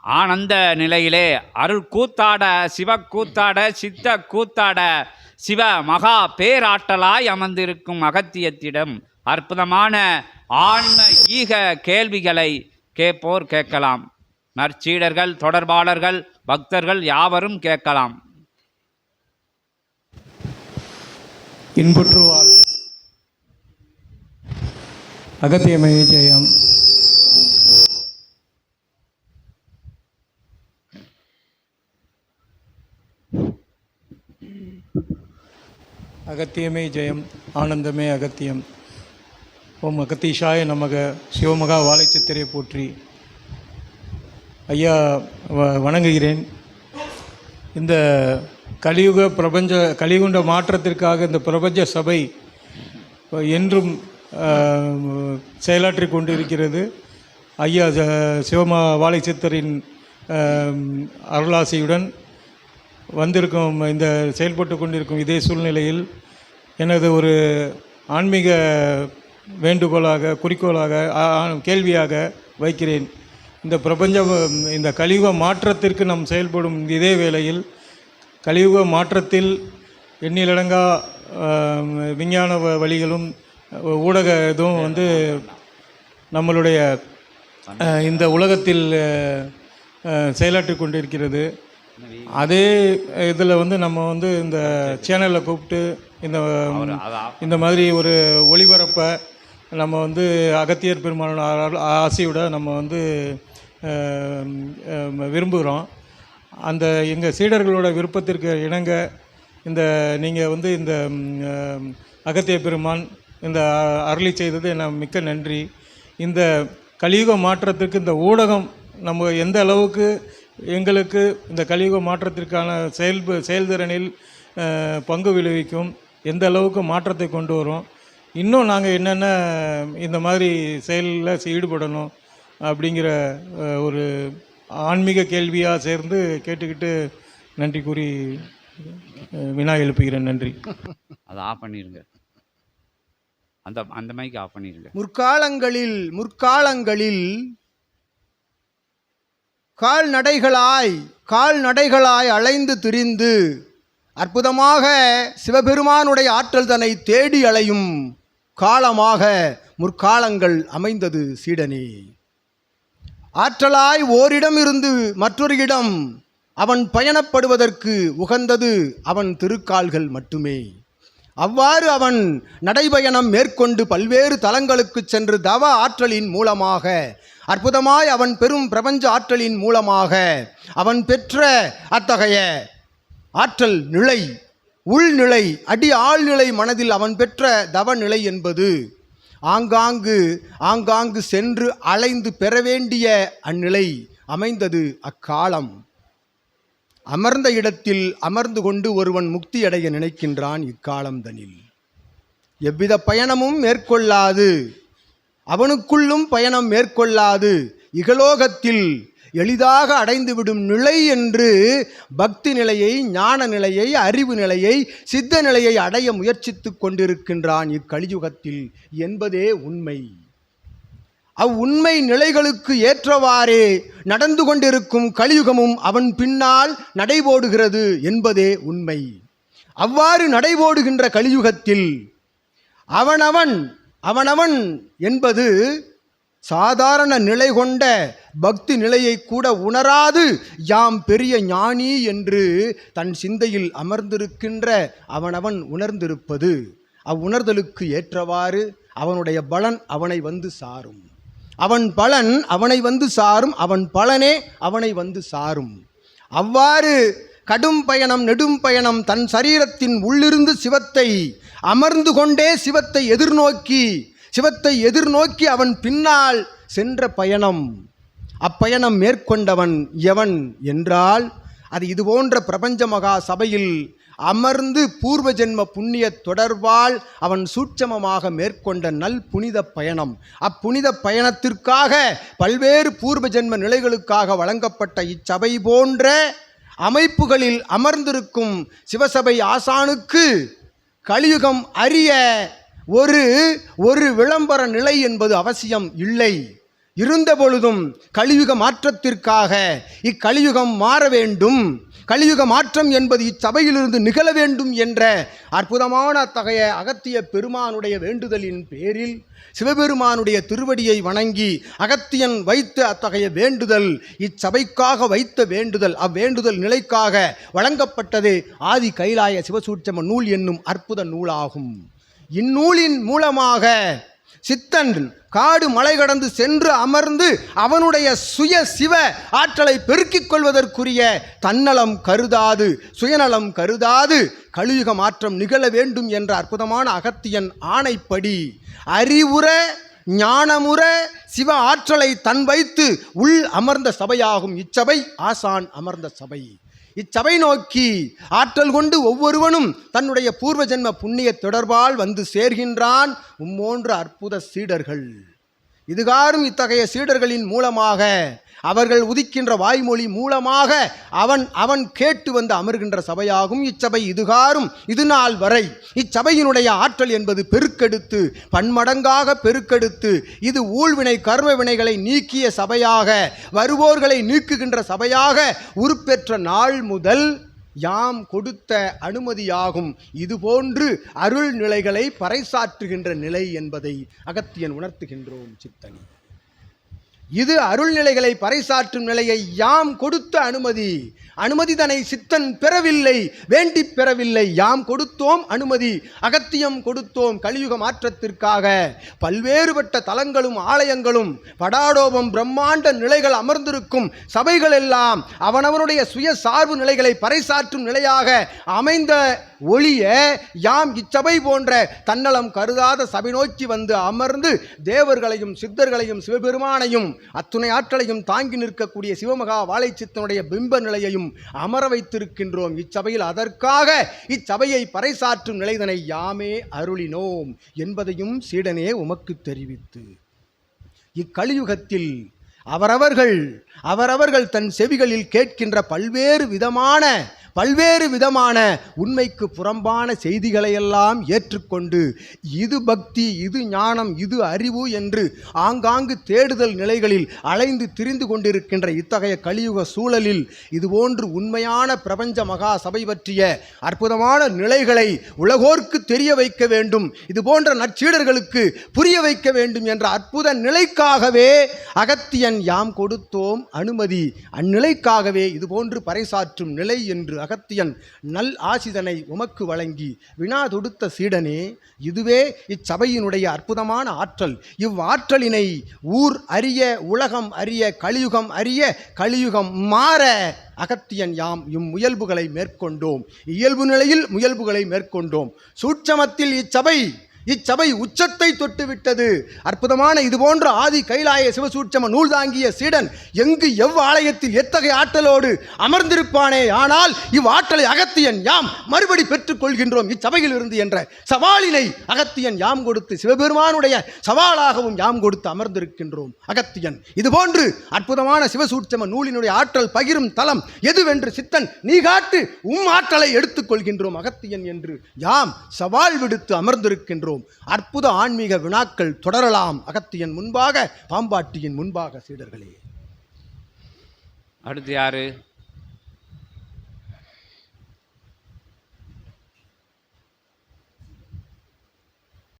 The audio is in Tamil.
ஆனந்த நிலையிலே அருள் கூத்தாட சிவ கூத்தாட சித்த கூத்தாட சிவ மகா பேராற்றலாய் அமர்ந்திருக்கும் அகத்தியத்திடம் அற்புதமான ஆன்ம ஈக கேள்விகளை கேட்போர் கேட்கலாம். நற்சீடர்கள் தொடர்பாளர்கள் பக்தர்கள் யாவரும் கேட்கலாம். இன்புற்று வாழ்க. அகத்தியமய ஜெயம் அகத்தியமே ஜெயம் ஆனந்தமே அகத்தியம். ஓம் அகத்தீஷாய நமக. சிவமகா வாழைச்சித்திரை போற்றி. ஐயா வ- வணங்குகிறேன். இந்த கலியுக பிரபஞ்ச கலியுண்ட மாற்றத்திற்காக இந்த பிரபஞ்ச சபை என்றும் செயலாற்றி கொண்டிருக்கிறது. ஐயா சிவமா வாழைச்சித்தரின் அருளாசியுடன் வந்திருக்கும் இந்த செயல்பட்டு கொண்டிருக்கும் இதே சூழ்நிலையில் எனது ஒரு ஆன்மீக வேண்டுகோளாக குறிக்கோளாக கேள்வியாக வைக்கிறேன். இந்த பிரபஞ்சம் இந்த கலியுக மாற்றத்திற்கு நாம் செயல்படும் இதே வேளையில் கலியுக மாற்றத்தில் எண்ணிலடங்கா விஞ்ஞான வ- வழிகளும் ஊடக இதுவும் வந்து நம்மளுடைய இந்த உலகத்தில் செயலாற்றி கொண்டிருக்கிறது. அதே இதில் வந்து நம்ம வந்து இந்த சேனலில் கூப்பிட்டு இந்த இந்த மாதிரி ஒரு ஒளிபரப்பை நம்ம வந்து அகத்தியர் பெருமானோட அருள் ஆசையோட நம்ம வந்து விரும்புகிறோம். அந்த எங்கள் சீடர்களோட விருப்பத்திற்கு இணங்க இந்த நீங்கள் வந்து இந்த அகத்திய பெருமான் இந்த அருளி செய்தது நான் மிக்க நன்றி. இந்த கலியுக மாற்றத்திற்கு இந்த ஊடகம் நம்ம எந்த அளவுக்கு எங்களுக்கு இந்த கலியுக மாற்றத்திற்கான செயல் செயல்திறனில் பங்கு விளைவிக்கும் எந்த அளவுக்கு மாற்றத்தை கொண்டு வரும். இன்னும் நாங்கள் என்னென்ன இந்த மாதிரி செயலில் ஈடுபடணும் அப்படிங்கிற ஒரு ஆன்மீக கேள்வியாக சேர்ந்து கேட்டுக்கிட்டு நன்றி கூறி வினா எழுப்புகிறேன். நன்றி. அதை ஆஃப் பண்ணிடுங்க அந்த அந்த மைக் ஆஃப் பண்ணிடுங்க முற்காலங்களில் முற்காலங்களில் கால்நடைகளாய் கால்நடைகளாய் அலைந்து திரிந்து அற்புதமாக சிவபெருமானுடைய ஆற்றல் தன்னை தேடி அலையும் காலமாக முற்காலங்கள் அமைந்தது சீடனே. ஆற்றலாய் ஓரிடம் இருந்து மற்றொரு இடம் அவன் பயணப்படுவதற்கு உகந்தது அவன் திருக்கால்கள் மட்டுமே. அவ்வாறு அவன் நடைபயணம் மேற்கொண்டு பல்வேறு தலங்களுக்கு சென்று தவ ஆற்றலின் மூலமாக அற்புதமாய் அவன் பெரும் பிரபஞ்ச ஆற்றலின் மூலமாக அவன் பெற்ற அத்தகைய ஆற்றல் நிலை உள்நிலை அடி ஆழ்நிலை மனதில் அவன் பெற்ற தவ நிலை என்பது ஆங்காங்கு ஆங்காங்கு சென்று அலைந்து பெற வேண்டிய அந்நிலை அமைந்தது அக்காலம். அமர்ந்த இடத்தில் அமர்ந்து கொண்டு ஒருவன் முக்தியடைய நினைக்கின்றான் இக்காலம்தனில் எவ்வித பயணமும் மேற்கொள்ளாது. அவனுக்குள்ளும் பயணம் மேற்கொள்ளாது. இகலோகத்தில் எளிதாக அடைந்துவிடும் நிலை என்று பக்தி நிலையை ஞான நிலையை அறிவு நிலையை சித்த நிலையை அடைய முயற்சித்துக் கொண்டிருக்கின்றான் இக்கலியுகத்தில் என்பதே உண்மை. அவ்வுண்மை நிலைகளுக்கு ஏற்றவாறே நடந்து கொண்டிருக்கும் கலியுகமும் அவன் பின்னால் நடைபோடுகிறது என்பதே உண்மை. அவ்வாறு நடைபோடுகின்ற கலியுகத்தில் அவனவன் அவனவன் என்பது சாதாரண நிலை கொண்ட பக்தி நிலையை கூட உணராது. யாம் பெரிய ஞானி என்று தன் சிந்தையில் அமர்ந்திருக்கின்ற அவனவன் உணர்ந்திருப்பது. அவ்வுணர்தலுக்கு ஏற்றவாறு அவனுடைய பலன் அவனை வந்து சாரும். அவன் பலன் அவனை வந்து சாரும் அவன் பலனே அவனை வந்து சாரும். அவ்வாறு கடும் பயணம் நெடும் பயணம் தன் சரீரத்தின் உள்ளிருந்து சிவத்தை அமர்ந்து கொண்டே சிவத்தை எதிர்நோக்கி சிவத்தை எதிர்நோக்கி அவன் பின்னால் சென்ற பயணம். அப்பயணம் மேற்கொண்டவன் எவன் என்றால் அது இதுபோன்ற பிரபஞ்ச மகா சபையில் அமர்ந்து பூர்வ ஜென்ம புண்ணிய தொடர்பால் அவன் சூட்சமமாக மேற்கொண்ட நல் புனித பயணம். அப்புனித பயணத்திற்காக பல்வேறு பூர்வ ஜென்ம நிலைகளுக்காக வழங்கப்பட்ட இச்சபை போன்ற அமைப்புகளில் அமர்ந்திருக்கும் சிவசபை ஆசானுக்கு கலியுகம் அறிய ஒரு ஒரு விளம்பர நிலை என்பது அவசியம் இல்லை. இருந்த பொழுதும் கலியுக மாற்றத்திற்காக இக்கலியுகம் மாற வேண்டும். கலியுக மாற்றம் என்பது இச்சபையிலிருந்து நிகழ வேண்டும் என்ற அற்புதமான அத்தகைய அகத்திய பெருமானுடைய வேண்டுதலின் பேரில் சிவபெருமானுடைய திருவடியை வணங்கி அகத்தியன் வைத்த அத்தகைய வேண்டுதல் இச்சபைக்காக வைத்த வேண்டுதல் அவ்வேண்டுதல் நிலைக்காக வழங்கப்பட்டது ஆதி கைலாய சிவசூட்சம நூல் என்னும் அற்புத நூலாகும். இந்நூலின் மூலமாக சித்தன் காடு மலை கடந்து சென்று அமர்ந்து அவனுடைய சுய சிவ ஆற்றலை பெருக்கிக் கொள்வதற்குரிய தன்னலம் கருதாது சுயநலம் கருதாது கலியுக மாற்றம் நிகழ வேண்டும் என்ற அற்புதமான அகத்தியன் ஆணைப்படி அறிவுற ஞானமுற சிவ ஆற்றலை தன் வைத்து உள் அமர்ந்த சபையாகும் இச்சபை ஆசான் அமர்ந்த சபை. இச்சபை நோக்கி ஆற்றல் கொண்டு ஒவ்வொருவனும் தன்னுடைய பூர்வ ஜென்ம புண்ணிய தொடர்பால் வந்து சேர்கின்றான். உம்மோன்ற அற்புத சீடர்கள். இதுகாரும் இத்தகைய சீடர்களின் மூலமாக அவர்கள் உதிக்கின்ற வாய்மொழி மூலமாக அவன் அவன் கேட்டு வந்து அமர்கின்ற சபையாகும். இச்சபை இதுகாரும் இது நாள் வரை. இச்சபையினுடைய ஆற்றல் என்பது பெருக்கெடுத்து பன்மடங்காக பெருக்கெடுத்து இது ஊழ்வினை கர்ம வினைகளை நீக்கிய சபையாக வருவோர்களை நீக்குகின்ற சபையாக உருப்பெற்ற நாள் முதல் யாம் கொடுத்த அனுமதியாகும். இதுபோன்று அருள் நிலைகளை பறைசாற்றுகின்ற நிலை என்பதை அகத்தியன் உணர்த்துகின்றோம் சித்தனி. இது அருள்நிலைகளை பறைசாற்றும் நிலையை யாம் கொடுத்த அனுமதி. அனுமதி தனை சித்தன் பெறவில்லை வேண்டி பெறவில்லை. யாம் கொடுத்தோம் அனுமதி அகத்தியம் கொடுத்தோம் கலியுக மாற்றத்திற்காக. பல்வேறுபட்ட தலங்களும் ஆலயங்களும் படாடோபம் பிரம்மாண்ட நிலைகள் அமர்ந்திருக்கும் சபைகள் எல்லாம் அவனவனுடைய சுய சார்பு நிலைகளை பறைசாற்றும் நிலையாக அமைந்த ஒளிய யாம் இச்சபை போன்ற தன்னலம் கருதாத சபை நோக்கி வந்து அமர்ந்து தேவர்களையும் சித்தர்களையும் சிவபெருமானையும் அத்துணை ஆற்றலையும் தாங்கி நிற்கக்கூடிய சிவமகா வாழைச்சித்தனுடைய பிம்ப நிலையையும் அமர வைத்திருக்கின்றோம். இச்சபையில் அதற்காக இச்சபையை பறைசாற்றும் நிலைதனை யாமே அருளினோம் என்பதையும் சீடனே உமக்கு தெரிவித்து. இக்கலியுகத்தில் அவரவர்கள் அவரவர்கள் தன் செவிகளில் கேட்கின்ற பல்வேறு விதமான பல்வேறு விதமான உண்மைக்கு புறம்பான செய்திகளையெல்லாம் ஏற்றுக்கொண்டு இது பக்தி இது ஞானம் இது அறிவு என்று ஆங்காங்கு தேடுதல் நிலைகளில் அலைந்து திரிந்து கொண்டிருக்கின்ற இத்தகைய கலியுக சூழலில் இதுபோன்று உண்மையான பிரபஞ்ச மகா சபை பற்றிய அற்புதமான நிலைகளை உலகோர்க்கு தெரிய வைக்க வேண்டும் இது போன்ற நற்சீடர்களுக்கு புரிய வைக்க வேண்டும் என்ற அற்புத நிலைக்காகவே அகத்தியன் யாம் கொடுத்தோம் அனுமதி. அந்நிலைக்காகவே இதுபோன்று பறைசாற்றும் நிலை என்று அகத்தியன் நல் ஆசிதனை உமக்கு வழங்கி வினா தொடுத்த சீடனே இதுவே இச்சபையினுடைய அற்புதமான ஆற்றல். இவ்வாற்றலினை ஊர் அறிய உலகம் அறிய கலியுகம் அறிய கலியுகம் மாற அகத்தியன் யாம் இம்முயல்புகளை மேற்கொண்டோம். இயல்பு நிலையில் முயல்புகளை மேற்கொண்டோம். சூட்சமத்தில் இச்சபை இச்சபை உச்சத்தை தொட்டுவிட்டது. அற்புதமான இதுபோன்ற ஆதி கைலாய சிவசூட்சம நூல் தாங்கிய சீடன் எங்கு எவ்வாலயத்தில் எத்தகைய ஆற்றலோடு அமர்ந்திருப்பானே? ஆனால் இவ்வாற்றலை அகத்தியன் யாம் மறுபடி பெற்றுக் கொள்கின்றோம் இச்சபையில் இருந்து என்ற சவாலினை அகத்தியன் யாம் கொடுத்து சிவபெருமானுடைய சவாலாகவும் யாம் கொடுத்து அமர்ந்திருக்கின்றோம். அகத்தியன் இதுபோன்று அற்புதமான சிவசூட்சம நூலினுடைய ஆற்றல் பகிரும் தலம் எதுவென்று சித்தன் நீ காட்டு உம் ஆற்றலை எடுத்துக்கொள்கின்றோம் அகத்தியன் என்று யாம் சவால் விடுத்து அமர்ந்திருக்கின்றோம். அற்புத ஆன்மீக வினாக்கள் தொடரலாம். அகத்தியன் முன்பாக பாம்பாட்டியின் முன்பாக சீடர்களே. அடுத்து யாரு?